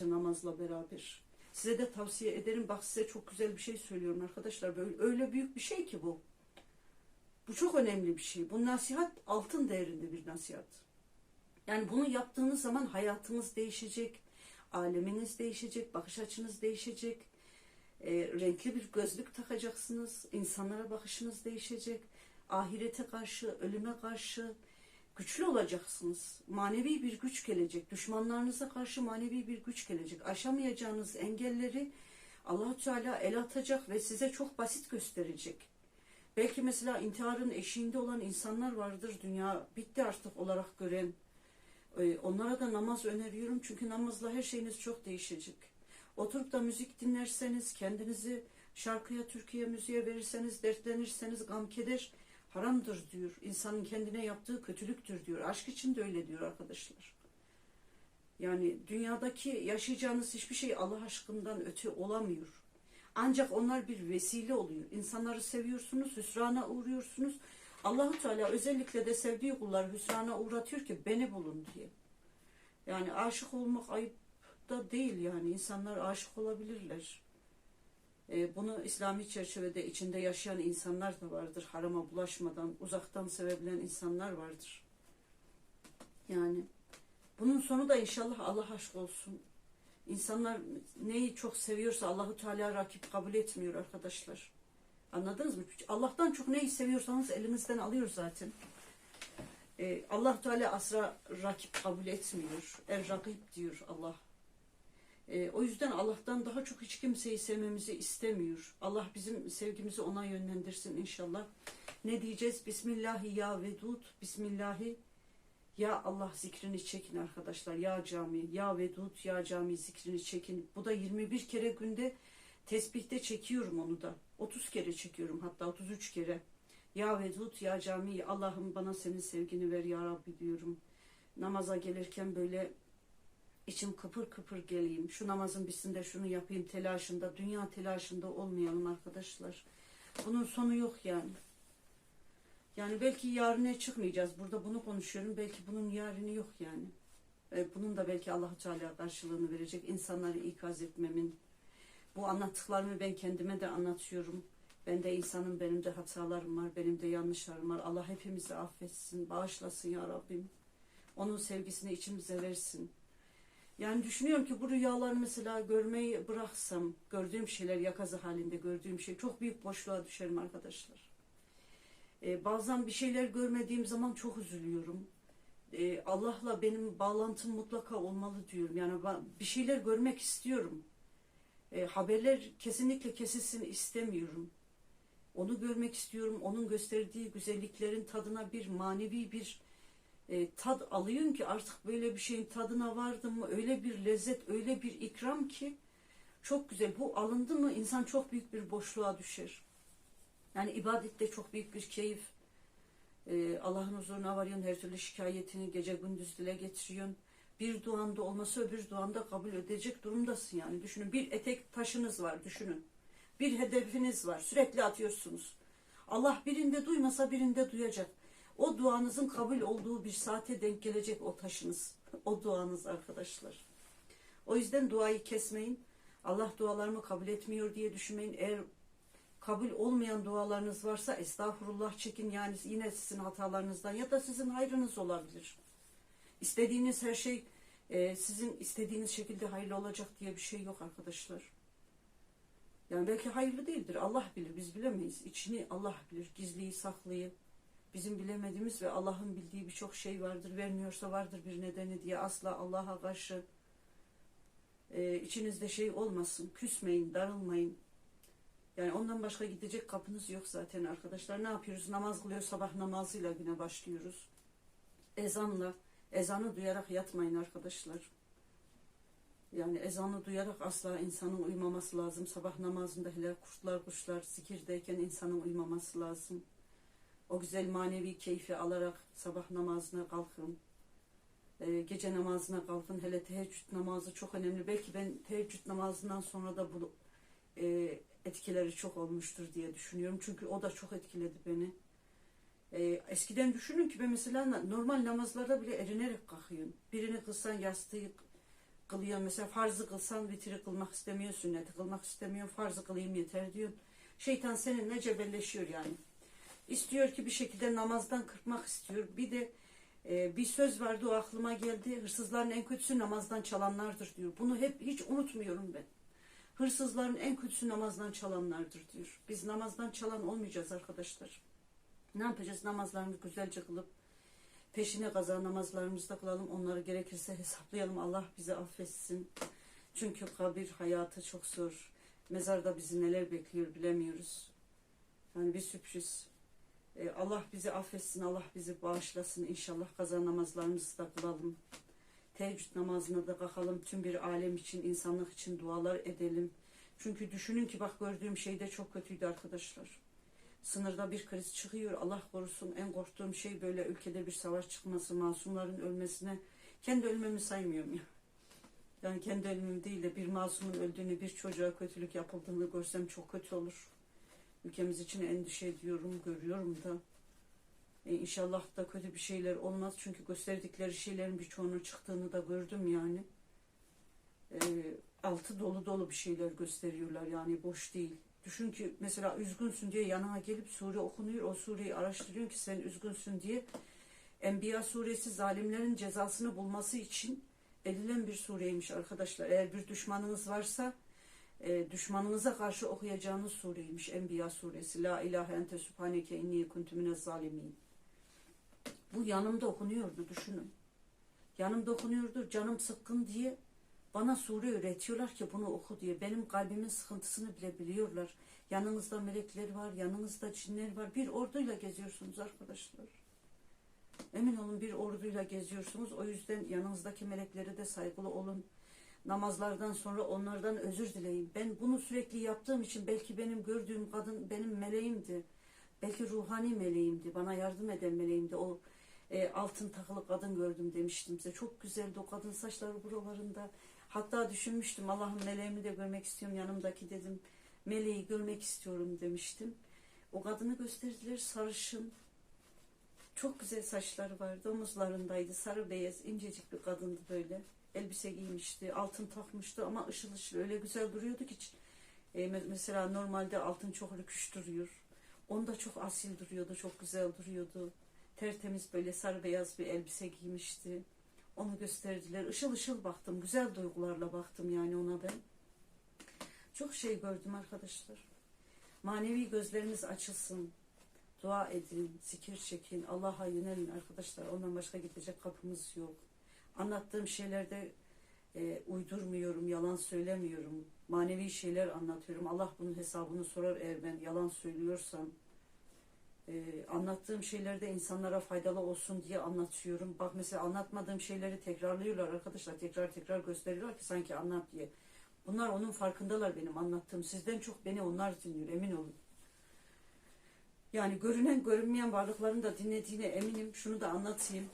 namazla beraber. Size de tavsiye ederim. Bak size çok güzel bir şey söylüyorum arkadaşlar. Böyle öyle büyük bir şey ki bu. Bu çok önemli bir şey. Bu nasihat altın değerinde bir nasihat. Yani bunu yaptığınız zaman hayatınız değişecek, aleminiz değişecek, bakış açınız değişecek. E, renkli bir gözlük takacaksınız, insanlara bakışınız değişecek. Ahirete karşı, ölüme karşı güçlü olacaksınız. Manevi bir güç gelecek. Düşmanlarınıza karşı manevi bir güç gelecek. Aşamayacağınız engelleri allah Teala el atacak ve size çok basit gösterecek. Belki mesela intiharın eşiğinde olan insanlar vardır. Dünya bitti artık olarak gören. Ee, Onlara da namaz öneriyorum. Çünkü namazla her şeyiniz çok değişecek. Oturup da müzik dinlerseniz, kendinizi şarkıya, türküye, müziğe verirseniz, dertlenirseniz, gam keder haramdır diyor. İnsanın kendine yaptığı kötülüktür diyor. Aşk için de öyle diyor arkadaşlar. Yani dünyadaki yaşayacağınız hiçbir şey Allah aşkından öte olamıyor. Ancak onlar bir vesile oluyor. İnsanları seviyorsunuz, hüsrana uğruyorsunuz. Allahu Teala özellikle de sevdiği kulları hüsrana uğratıyor ki beni bulun diye. Yani aşık olmak ayıp da değil yani. insanlar aşık olabilirler. Ee, bunu İslami çerçevede içinde yaşayan insanlar da vardır. Harama bulaşmadan, uzaktan sevebilen insanlar vardır. Yani bunun sonu da inşallah Allah aşk olsun. İnsanlar neyi çok seviyorsa Allahu Teala rakip kabul etmiyor arkadaşlar. Anladınız mı? Allah'tan çok neyi seviyorsanız elinizden alıyor zaten. Ee, Allah Teala asra rakip kabul etmiyor. Er rakip diyor Allah. Ee, o yüzden Allah'tan daha çok hiç kimseyi sevmemizi istemiyor. Allah bizim sevgimizi ona yönlendirsin inşallah. Ne diyeceğiz? Bismillahi ya vedud. Bismillahi ya Allah zikrini çekin arkadaşlar. Ya cami, ya vedud, ya cami zikrini çekin. Bu da 21 kere günde tesbihte çekiyorum onu da. 30 kere çekiyorum hatta 33 kere. Ya vedud, ya cami, Allah'ım bana senin sevgini ver ya Rabbi diyorum. Namaza gelirken böyle içim kıpır kıpır geleyim. Şu namazın bitsin şunu yapayım telaşında, dünya telaşında olmayalım arkadaşlar. Bunun sonu yok yani. Yani belki yarına çıkmayacağız. Burada bunu konuşuyorum. Belki bunun yarını yok yani. Bunun da belki allah Teala karşılığını verecek. İnsanları ikaz etmemin. Bu anlattıklarımı ben kendime de anlatıyorum. Ben de insanım, benim de hatalarım var, benim de yanlışlarım var. Allah hepimizi affetsin, bağışlasın ya Rabbim. Onun sevgisini içimize versin. Yani düşünüyorum ki bu rüyalar mesela görmeyi bıraksam, gördüğüm şeyler yakazı halinde gördüğüm şey çok büyük boşluğa düşerim arkadaşlar. Ee, bazen bir şeyler görmediğim zaman çok üzülüyorum. Ee, Allah'la benim bağlantım mutlaka olmalı diyorum. Yani bir şeyler görmek istiyorum. Ee, haberler kesinlikle kesilsin istemiyorum. Onu görmek istiyorum. Onun gösterdiği güzelliklerin tadına bir manevi bir e, tad alıyorsun ki artık böyle bir şeyin tadına vardın mı öyle bir lezzet, öyle bir ikram ki çok güzel. Bu alındı mı insan çok büyük bir boşluğa düşer. Yani ibadette çok büyük bir keyif. Ee, Allah'ın huzuruna varıyorsun, her türlü şikayetini gece gündüz dile getiriyorsun. Bir duanda olması öbür duanda kabul edecek durumdasın yani. Düşünün bir etek taşınız var düşünün. Bir hedefiniz var sürekli atıyorsunuz. Allah birinde duymasa birinde duyacak. O duanızın kabul olduğu bir saate denk gelecek o taşınız. O duanız arkadaşlar. O yüzden duayı kesmeyin. Allah dualarımı kabul etmiyor diye düşünmeyin. Eğer kabul olmayan dualarınız varsa estağfurullah çekin. Yani yine sizin hatalarınızdan ya da sizin hayrınız olabilir. İstediğiniz her şey e, sizin istediğiniz şekilde hayırlı olacak diye bir şey yok arkadaşlar. Yani belki hayırlı değildir. Allah bilir. Biz bilemeyiz. İçini Allah bilir. Gizliyi, saklıyı. Bizim bilemediğimiz ve Allah'ın bildiği birçok şey vardır. Vermiyorsa vardır bir nedeni diye asla Allah'a karşı e, içinizde şey olmasın. Küsmeyin, darılmayın. Yani ondan başka gidecek kapınız yok zaten arkadaşlar. Ne yapıyoruz? Namaz kılıyor sabah namazıyla güne başlıyoruz. Ezanla, ezanı duyarak yatmayın arkadaşlar. Yani ezanı duyarak asla insanın uyumaması lazım. Sabah namazında hele kurtlar kuşlar zikirdeyken insanın uyumaması lazım. O güzel manevi keyfi alarak sabah namazına kalkın. Ee, gece namazına kalkın. Hele teheccüd namazı çok önemli. Belki ben teheccüd namazından sonra da bu e, etkileri çok olmuştur diye düşünüyorum. Çünkü o da çok etkiledi beni. Ee, eskiden düşünün ki ben mesela normal namazlarda bile erinerek kalkıyorum. Birini kılsan yastığı kılıyor. Mesela farzı kılsan vitri kılmak istemiyor, sünneti kılmak istemiyor. Farzı kılayım yeter diyor. Şeytan seninle cebelleşiyor yani. İstiyor ki bir şekilde namazdan kırpmak istiyor. Bir de e, bir söz vardı o aklıma geldi. Hırsızların en kötüsü namazdan çalanlardır diyor. Bunu hep hiç unutmuyorum ben. Hırsızların en kötüsü namazdan çalanlardır diyor. Biz namazdan çalan olmayacağız arkadaşlar. Ne yapacağız? Namazlarımızı güzelce kılıp peşine kaza namazlarımızda kılalım. Onları gerekirse hesaplayalım. Allah bizi affetsin. Çünkü kabir hayatı çok zor. Mezarda bizi neler bekliyor bilemiyoruz. Yani bir sürpriz. Ee, Allah bizi affetsin. Allah bizi bağışlasın. İnşallah kaza namazlarımızı da kılalım. Teheccüd namazına da kalkalım. Tüm bir alem için, insanlık için dualar edelim. Çünkü düşünün ki bak gördüğüm şey de çok kötüydü arkadaşlar. Sınırda bir kriz çıkıyor. Allah korusun en korktuğum şey böyle ülkede bir savaş çıkması, masumların ölmesine. Kendi ölmemi saymıyorum ya. Yani kendi ölümüm değil de bir masumun öldüğünü, bir çocuğa kötülük yapıldığını görsem çok kötü olur. Ülkemiz için endişe ediyorum, görüyorum da. E, inşallah da kötü bir şeyler olmaz. Çünkü gösterdikleri şeylerin birçoğunun çıktığını da gördüm yani. E, altı dolu dolu bir şeyler gösteriyorlar yani boş değil. Düşün ki mesela üzgünsün diye yanına gelip sure okunuyor. O sureyi araştırıyorsun ki sen üzgünsün diye. Enbiya suresi zalimlerin cezasını bulması için edilen bir sureymiş arkadaşlar. Eğer bir düşmanınız varsa e, düşmanınıza karşı okuyacağınız sureymiş Enbiya suresi. La ilahe ente subhaneke inni kuntu minez zalimin. Bu yanımda okunuyordu düşünün. Yanımda okunuyordu canım sıkkın diye bana sure öğretiyorlar ki bunu oku diye. Benim kalbimin sıkıntısını bile biliyorlar. Yanınızda melekler var, yanınızda cinler var. Bir orduyla geziyorsunuz arkadaşlar. Emin olun bir orduyla geziyorsunuz. O yüzden yanınızdaki meleklere de saygılı olun. Namazlardan sonra onlardan özür dileyin. Ben bunu sürekli yaptığım için belki benim gördüğüm kadın benim meleğimdi. Belki ruhani meleğimdi. Bana yardım eden meleğimdi. O e, altın takılı kadın gördüm demiştim size. Çok güzeldi o kadın saçları buralarında. Hatta düşünmüştüm Allah'ın meleğimi de görmek istiyorum yanımdaki dedim. Meleği görmek istiyorum demiştim. O kadını gösterdiler sarışın. Çok güzel saçları vardı. Omuzlarındaydı. Sarı beyaz incecik bir kadındı böyle. Elbise giymişti. Altın takmıştı ama ışıl ışıl öyle güzel duruyordu ki. E, me- mesela normalde altın çok rüküş duruyor. Onda çok asil duruyordu. Çok güzel duruyordu. Tertemiz böyle sarı beyaz bir elbise giymişti. Onu gösterdiler. Işıl ışıl baktım. Güzel duygularla baktım yani ona ben. Çok şey gördüm arkadaşlar. Manevi gözleriniz açılsın. Dua edin, zikir çekin, Allah'a yönelin arkadaşlar. Ondan başka gidecek kapımız yok. Anlattığım şeylerde e, uydurmuyorum, yalan söylemiyorum. Manevi şeyler anlatıyorum. Allah bunun hesabını sorar eğer ben yalan söylüyorsam. E, anlattığım şeylerde insanlara faydalı olsun diye anlatıyorum. Bak mesela anlatmadığım şeyleri tekrarlıyorlar arkadaşlar. Tekrar tekrar gösteriyorlar ki sanki anlat diye. Bunlar onun farkındalar benim anlattığım. Sizden çok beni onlar dinliyor emin olun. Yani görünen görünmeyen varlıkların da dinlediğine eminim. Şunu da anlatayım.